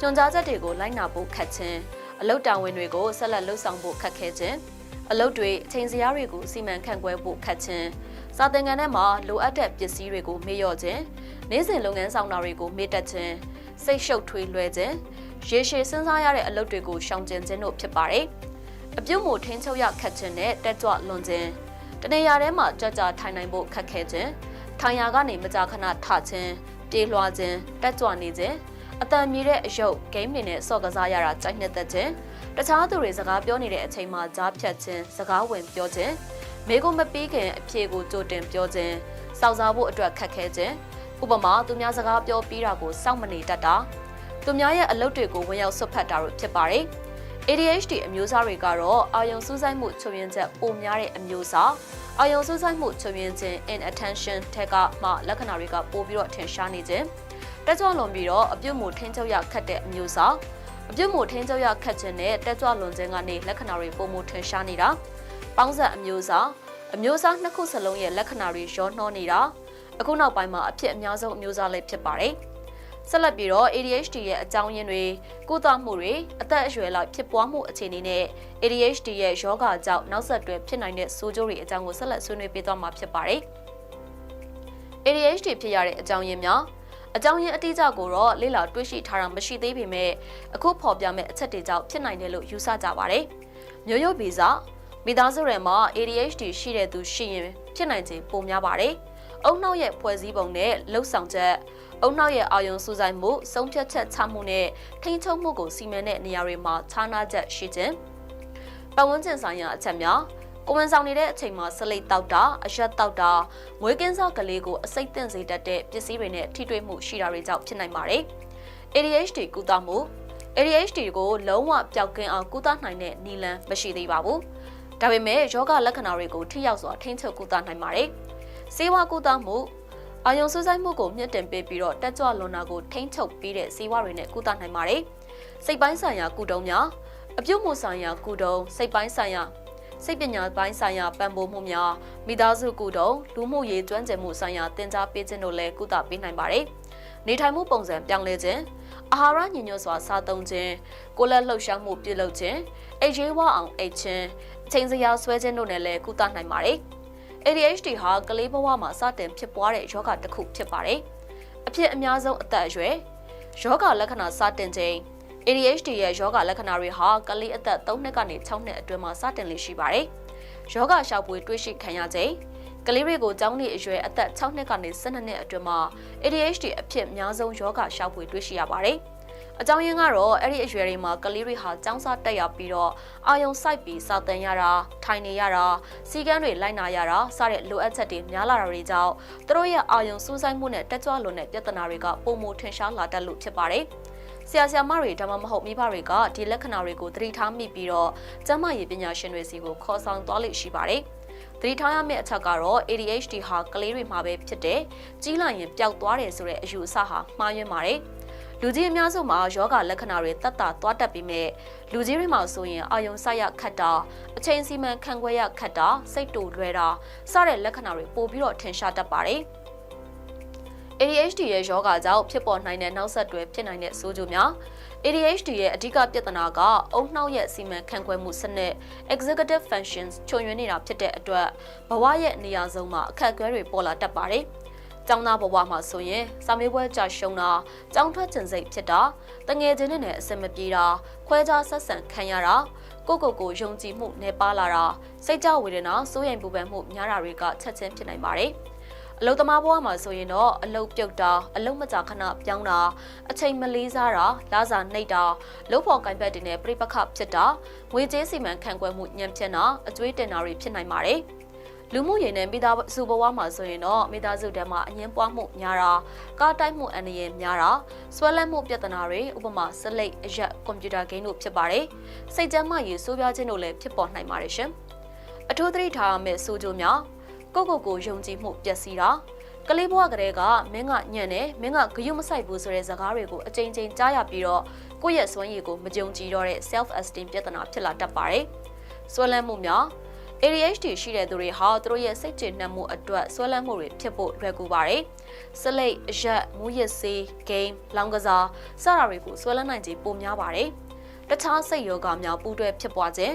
ကြွန်ကြားချက်တွေကိုလိုက်နာဖို့ခက်ခြင်းအလုတ်တာဝန်တွေကိုဆက်လက်လှုပ်ဆောင်ဖို့ခက်ခဲခြင်းအလုတ်တွေအချိန်စရာတွေကိုစီမံခန့်ခွဲဖို့ခက်ခြင်းစာသင်ခန်းထဲမှာလိုအပ်တဲ့ပစ္စည်းတွေကိုမေ့လျော့ခြင်းနေ့စဉ်လုပ်ငန်းဆောင်တာတွေကိုမေ့တက်ခြင်းစိတ်ရှုပ်ထွေးလွှဲခြင်းရေရှည်စဉ်းစားရတဲ့အလုပ်တွေကိုရှောင်ကျဉ်ခြင်းတို့ဖြစ်ပါတယ်အပြုတ်မှုထင်းချုပ်ရခက်ခြင်းနဲ့တက်ကြွလွန်ခြင်းတနေရာထဲမှာကြကြထိုင်နိုင်ဖို့ခက်ခဲခြင်း ထိုင်ရာကနေမကြာခဏထခြင်းပြေးလွှားခြင်းတက်ကြွနေခြင်းအတန်မြည်တဲ့အယုတ်ဂိမ်းတွေနဲ့ဆော့ကစားရတာကြိုက်နှစ်သက်ခြင်းတခြားသူတွေစကားပြောနေတဲ့အချိန်မှာကြားဖြတ်ခြင်းစကားဝင်ပြောခြင်းမိကိုမပြီးခင်အဖြေကိုကြိုတင်ပြောခြင်းစောင့်စားဖို့အတွက်ခက်ခဲခြင်းဥပမာသူများစကားပြောပြီးတာကိုစောင့်မနေတတ်တာသူများရဲ့အလုပ်တွေကိုဝင်ရောက်ဆွတ်ဖက်တာတို့ဖြစ်ပါတယ် ADHD အမျိုးအစားတွေကတော့အာယုံစူးစိုက်မှုချုပ်ရင်းချက်ပိုများတဲ့အမျိုးအစား အာယုံစူးစိုက်မှုချုပ်ရင်းခြင်း inattention ထက်ကမှလက္ခဏာတွေကပိုပြီးတော့ထင်ရှားနေခြင်းတက်ကြွလွန်ပြီးတော့အပြုတ်မှုထင်းချုပ်ရခတ်တဲ့အမျိုးအစားအပြုတ်မှုထင်းချုပ်ရခတ်ခြင်းနဲ့တက်ကြွလွန်ခြင်းကနေလက္ခဏာတွေပိုမိုထင်ရှားနေတာပေါင်းဆက်အမျိုးအစားအမျိုးအစားနှစ်ခုစလုံးရဲ့လက္ခဏာတွေရောနှောနေတာအခုနောက်ပိုင်းမှာအဖြစ်အများဆုံးအမျိုးအစားလေးဖြစ်ပါတယ် ဆက်လက်ပြီးတော့ ADHD ရဲ့အကြောင်းရင်းတွေကုသမှုတွေအသက်အရွယ်လောက်ဖြစ်ပွားမှုအခြေအနေနဲ့ ADHD ရဲ့ယောဂကြောင့်နောက်ဆက်တွဲဖြစ်နိုင်တဲ့ဆိုးကျိုးတွေအကြောင်းကိုဆက်လက်ဆွေးနွေးပေးသွားမှာဖြစ်ပါတယ်။ ADHD ဖြစ်ရတဲ့အကြောင်းရင်းများအကြောင်းရင်းအတိအကျကိုတော့လေ့လာတွေ့ရှိထားတာမရှိသေးပေမဲ့အခုဖော်ပြမယ့်အချက်တွေကြောင့်ဖြစ်နိုင်တယ်လို့ယူဆကြပါတယ်။မျိုးရိုးဗီဇမိသားစုတွေမှာ ADHD ရှိတဲ့သူရှိရင်ဖြစ်နိုင်ခြင်းပိုများပါတယ်။အုံနှောက်ရဲ့ဖွဲ့စည်းပုံနဲ့လှုပ်ဆောင်ချက် အုံနောက်ရဲ့အာယုံစူးစိုက်မှုဆုံးဖြတ်ချက်ချမှုနဲ့ထိန်းချုပ်မှုကိုစီမံတဲ့နေရာတွေမှာခြားနာချက်ရှိခြင်းပတ်ဝန်းကျင်ဆိုင်ရာအချက်များကိုဝန်ဆောင်နေတဲ့အချိန်မှာဆလိတ်တောက်တာအရက်တောက်တာငွေကင်းစားကလေးကိုအစိတ်သင့်စေတတ်တဲ့ပစ္စည်းတွေနဲ့ထိတွေ့မှုရှိတာတွေကြောင့်ဖြစ်နိုင်ပါတယ်။ ADHD ကုသမှု ADHD ကိုလုံးဝပျောက်ကင်းအောင်ကုသနိုင်တဲ့နည်းလမ်းမရှိသေးပါဘူး။ဒါပေမဲ့ယောဂလက္ခဏာတွေကိုထိရောက်စွာထိန်းချုပ်ကုသနိုင်ပါတယ်။စေဝါကုသမှု အာယုံစူးစိုက်မှုကိုမြင့်တင်ပေးပြီးတော့တက်ကြွလွန်တာကိုထိန်းချုပ်ပေးတဲ့ဇီဝတွေနဲ့ကုသနိုင်ပါတယ်။စိတ်ပိုင်းဆိုင်ရာကုတုံးများအပြုတ်မှုဆိုင်ရာကုတုံးစိတ်ပိုင်းဆိုင်ရာစိတ်ပညာပိုင်းဆိုင်ရာပံ့ပိုးမှုများမိသားစုကုတုံးလူမှုရေးကျွမ်းကျင်မှုဆိုင်ရာတင် जा ပေးခြင်းတို့လည်းကုသပေးနိုင်ပါတယ်။နေထိုင်မှုပုံစံပြောင်းလဲခြင်းအာဟာရညညွတ်စွာစားသုံးခြင်းကိုယ်လက်လှုပ်ရှားမှုပြုလုပ်ခြင်းအိတ်ရေးဝအောင်အိတ်ခြင်းအချိန်စရာဆွဲခြင်းတို့နဲ့လည်းကုသနိုင်ပါတယ်။ ADHD ဟာကလေးဘဝမှာစတင်ဖြစ်ပွားတဲ့ယောဂတစ်ခုဖြစ်ပါတယ်။အဖြစ်အများဆုံးအသက်အရွယ်ယောဂလက္ခဏာစတင်ခြင်း ADHD ရဲ့ယောဂလက္ခဏာတွေဟာကလေးအသက်3နှစ်ကနေ6နှစ်အတွင်းမှာစတင်လေရှိပါတယ်။ယောဂရှောက်ပွေတွေ့ရှိခံရခြင်းကလေးတွေကိုကျောင်းနေအရွယ်အသက်6နှစ်ကနေ12နှစ်အတွင်းမှာ ADHD အဖြစ်အများဆုံးယောဂရှောက်ပွေတွေ့ရှိရပါတယ်။ အကြောင်းရင်းကတော့အဲ့ဒီအရွယ်တွေမှာကလေးတွေဟာចောင်းစားတက်ရပြီးတော့အာယုံစိုက်ပြီးစာသင်ရတာထိုင်နေရတာစီကန်းတွေလိုက်နာရတာစတဲ့လိုအပ်ချက်တွေများလာတာတွေကြောင့်သူတို့ရဲ့အာယုံစူးစိုက်မှုနဲ့တက်ကြွလွန်တဲ့ပြဿနာတွေကပုံမထင်ရှားလာတတ်လို့ဖြစ်ပါတယ်ဆရာဆရာမတွေဒါမှမဟုတ်မိဘတွေကဒီလက္ခဏာတွေကိုသတိထားမိပြီးတော့ကျန်းမာရေးပညာရှင်တွေစီကိုခေါ်ဆောင်သွားလိမ့်ရှိပါတယ်သတိထားရမယ့်အချက်ကတော့ ADHD ဟာကလေးတွေမှာပဲဖြစ်တဲ့ကြီးလာရင်ပျောက်သွားတယ်ဆိုတဲ့အယူအဆဟာမှားယွင်းပါတယ်။ယ လူကြီးအများစုမှာယောဂလက္ခဏာတွေတက်တာသွားတက်ပြီးမြဲလူကြီးတွေမှာဆိုရင်အာယုံဆိုင်ရခတ်တာအချိန်စီမံခန့်ခွဲရခတ်တာစိတ်တူလွဲတာစတဲ့လက္ခဏာတွေပိုပြီးတော့ထင်ရှားတတ်ပါတယ်။ ADHD ရဲ့ယောဂကြောင့်ဖြစ်ပေါ်နိုင်တဲ့နောက်ဆက်တွဲဖြစ်နိုင်တဲ့ဆိုးကျိုးများ ADHD ရဲ့အဓိကပြဿနာကအုံနှောက်ရဲ့စီမံခန့်ခွဲမှုစနစ် executive functions ချွန်ယွင်းနေတာဖြစ်တဲ့အတွက်ဘဝရဲ့နေရာဆုံးမှာအခက်အခဲတွေပေါ်လာတတ်ပါတယ်။ ကျောင်းသားဘဝမှာဆိုရင်စာမေးပွဲကြာရှုံးတာ၊ကျောင်းထွက်ကျင်စိတ်ဖြစ်တာ၊တငယ်ချင်းတွေနဲ့အဆင်မပြေတာ၊ခွဲခြားဆက်ဆံခံရတာကိုကိုကိုယုံကြည်မှုနဲ့ပါလာတာစိတ်ကြဝေဒနာစိုးရိမ်ပူပန်မှုများတာတွေကချက်ချင်းဖြစ်နိုင်ပါတယ်။အလုသမားဘဝမှာဆိုရင်တော့အလုပြုတ်တာအလုမကြခဏပြောင်းတာအချိန်မလေးစားတာလာစာနှိပ်တာလုဖို့ကင်ဘက်တွေနဲ့ပြိပခဖြစ်တာငွေကြေးစီမံခန့်ခွဲမှုညံဖြစ်တာအကျွေးတင်တာတွေဖြစ်နိုင်ပါတယ် လူမှုရေးနဲ့မိသားစုဘဝမှာဆိုရင်တော့မိသားစုထဲမှာအငင်းပွားမှုများတာကားတိုက်မှုအန္တရာယ်များတာဆွဲလန်းမှုပြဿနာတွေဥပမာစလိတ်အရက်ကွန်ပျူတာဂိမ်းတို့ဖြစ်ပါတယ်စိတ်ကြမ်းမှရေးဆိုးပြားခြင်းတို့လည်းဖြစ်ပေါ်နိုင်ပါတယ်ရှင်အထူးသတိထားရမယ့်ဆိုးကျိုးများကိုကိုကိုယုံကြည်မှုပျက်စီးတာကလေးဘဝကလေးကမင်းကညံ့တယ်မင်းကဂယုမဆိုင်ဘူးဆိုတဲ့ဇာကားတွေကိုအကြိမ်ကြိမ်ကြားရပြီးတော့ကိုယ့်ရဲ့စွမ်းရည်ကိုမကြုံကြည်တော့တဲ့ self esteem ပြဿနာဖြစ်လာတတ်ပါတယ်။ဆွဲလန်းမှုများ ADHD ရှိတဲ့သူတွေဟာသူတို့ရဲ့စိတ်ကျေနပ်မှုအတွက်ဆွဲလန်းမှုတွေဖြစ်ဖို့လွယ်ကူပါတယ်။စလိတ်အရက်မူရစ်ဆေးဂိမ်းလောင်ကစားစတာတွေကိုဆွဲလန်းနိုင်ခြင်းပိုများပါတယ်။တခြားစိတ်ယောဂများပူးတွဲဖြစ်ပွားခြင်း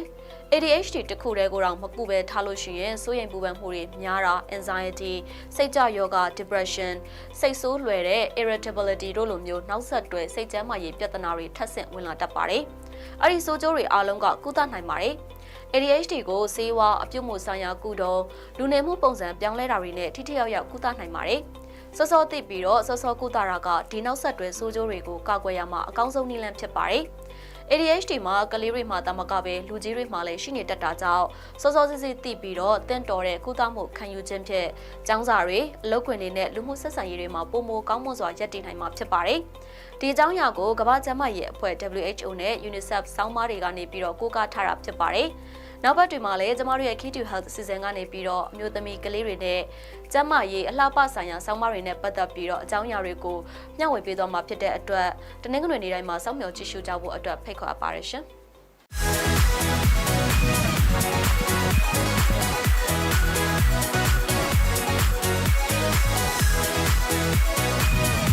ADHD တစ်ခုတည်းကိုတော့မကူပဲထားလို့ရှိရင်စိုးရိမ်ပူပန်မှုတွေများတာ anxiety စိတ်ကြယောဂ depression စိတ်ဆိုးလွယ်တဲ့ irritability တို့လိုမျိုးနောက်ဆက်တွဲစိတ်ကျန်းမာရေးပြဿနာတွေထပ်ဆင့်ဝင်လာတတ်ပါတယ်။အဲ့ဒီဆိုးကျိုးတွေအားလုံးကကုသနိုင်ပါတယ်။ ADHD ကိုဆေးဝါးအပြုတ်မှုဆိုင်ရာကုတော့လူနေမှုပုံစံပြောင်းလဲတာတွေနဲ့ထိထိရောက်ရောက်ကုသနိုင်ပါတယ်။စောစောသိပြီးတော့စောစောကုသတာကဒီနောက်ဆက်တွဲဆိုးကျိုးတွေကိုကာကွယ်ရမှာအကောင်းဆုံးနည်းလမ်းဖြစ်ပါတယ်။ ADHD မှာကလေးတွေမှာတမကပဲလူကြီးတွေမှာလည်းရှိနေတတ်တာကြောင့်စောစောစစ်စစ်သိပြီးတော့တင့်တော်တဲ့ကုသမှုခံယူခြင်းဖြင့်ကျောင်းစာတွေအလုပ်ခွင်တွေနဲ့လူမှုဆက်ဆံရေးတွေမှာပုံမကောင်းမွန်စွာရပ်တည်နိုင်မှာဖြစ်ပါတယ်။ဒီအကြောင်းအရာကိုကမ္ဘာ့ကျန်းမာရေးအဖွဲ့ WHO နဲ့ UNICEF စောင်းမတွေကနေပြီးတော့ကိုးကားထားတာဖြစ်ပါတယ်။ နောက်ဘက်တွေမှာလည်းကျမတို့ရဲ့ Key to Health အစီအစဉ်ကနေပြီးတော့အမျိုးသမီးကလေးတွေနဲ့ကျန်းမာရေးအလှပဆိုင်ရာဆောင်းပါးတွေနဲ့ပတ်သက်ပြီးတော့အကြောင်းအရာတွေကိုမျှဝေပေးသွားမှာဖြစ်တဲ့အတွက်တနင်္ဂနွေနေ့တိုင်းမှာစောင့်မျှော်ကြည့်ရှုကြဖို့အတွက်ဖိတ်ခေါ်အပ်ပါတယ်ရှင်။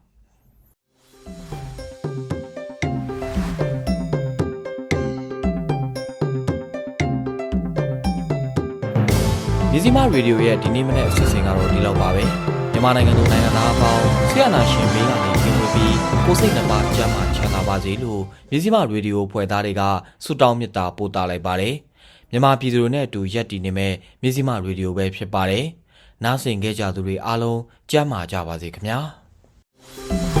မြစည်းမရေဒီယိုရဲ့ဒီနေ့မနေ့အစီအစဉ်ကတော့ဒီလောက်ပါပဲမြန်မာနိုင်ငံသူနိုင်ငံသားအပေါင်းဆရာနာရှင်မေးကနေပြင်ဝေပြီးကိုယ်စိတ်နှပါကြမ်းမှချမ်းသာပါစေလို့မြစည်းမရေဒီယိုဖွဲ့သားတွေကဆုတောင်းမေတ္တာပို့သလိုက်ပါတယ်မြန်မာပြည်သူတွေနဲ့အတူရက်တည်နေမဲ့မြစည်းမရေဒီယိုပဲဖြစ်ပါတယ်နားဆင်ခဲ့ကြသူတွေအားလုံးကြမ်းမာကြပါစေခင်ဗျာ